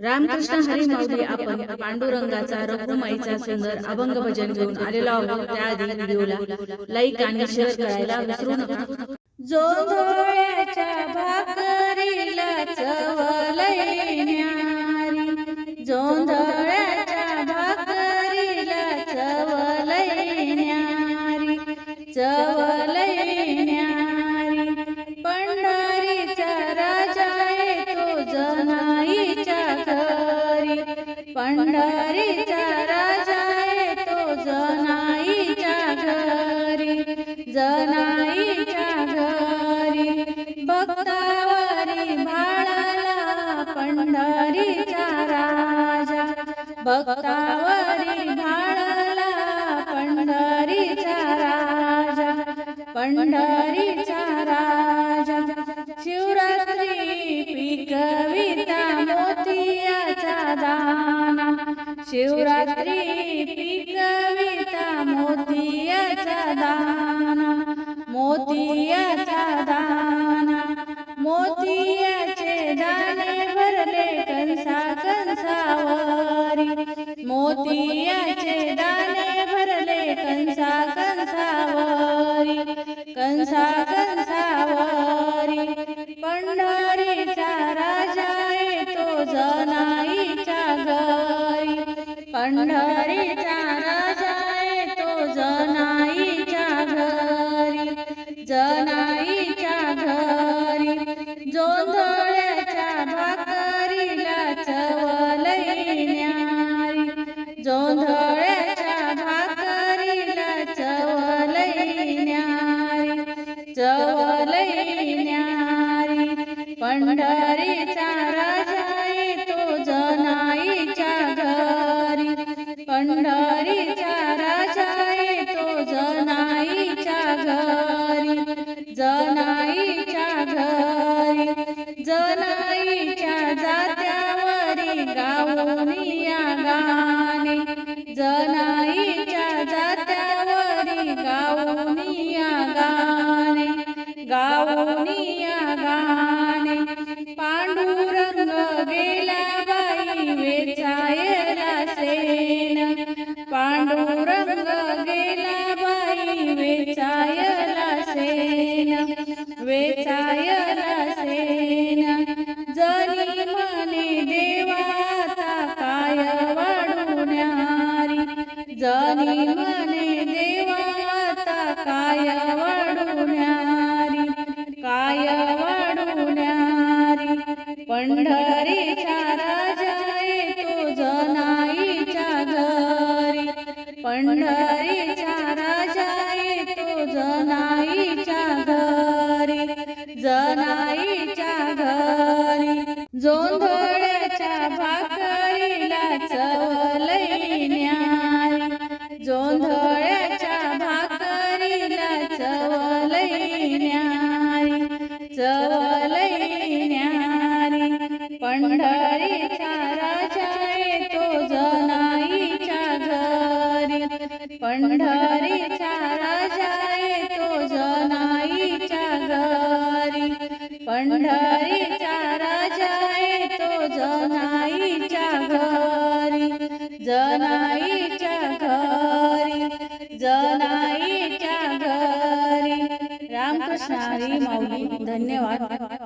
रामकृष्ण हरी माऊली आपण पांडुरंगाचा रघुमाईचा सुंदर अभंग भजन घेऊन आलेलो आहोत त्याआधी व्हिडिओला. लाईक आणि शेअर करायला विसरू नका. भाकरीला न्यारी जोंधळ्याच्या भाकरीला न्यारी चवलय न्यारी पंढरीचा राजा येतो जनाईच्या घरी जनाईच्या घरी भक्तावरी भाळाला पंढरीचा राजा भक्तावरी भाळाला पंढरीचा राजा पंढरीचा ಶಿವರಾತ್ರಿ पंढरीचा राजा तो जनाईच्या घरी जनाईच्या घरी. जोंधळ्याच्या भाकरीला चवलय न्यारी. जोंधळ्याच्या भाकरीला चवलय न्यारी चवलय पंढरीचा राजा गाईच्या जात्यावरी गाऊनी जनी म्हणे देवाता काय वडुण्यारी काय वडुण्यारी पंढरीच्या राजा तो जनाईच्या घरी. पंढरीच्या राजा तो जनाईच्या घरी. जनाईच्या घरी. जोंधो जोंधळ्याच्या भाकरीला चवलैन्यारी चवलैन्यारी चवलय पंढरीचा राजा येतो जनाईच्या घरी पंढरीचा राजा येतो जनाईच्या घरी पंढरीचा राजा येतो जनाईच्या शाळी माऊली धन्यवाद.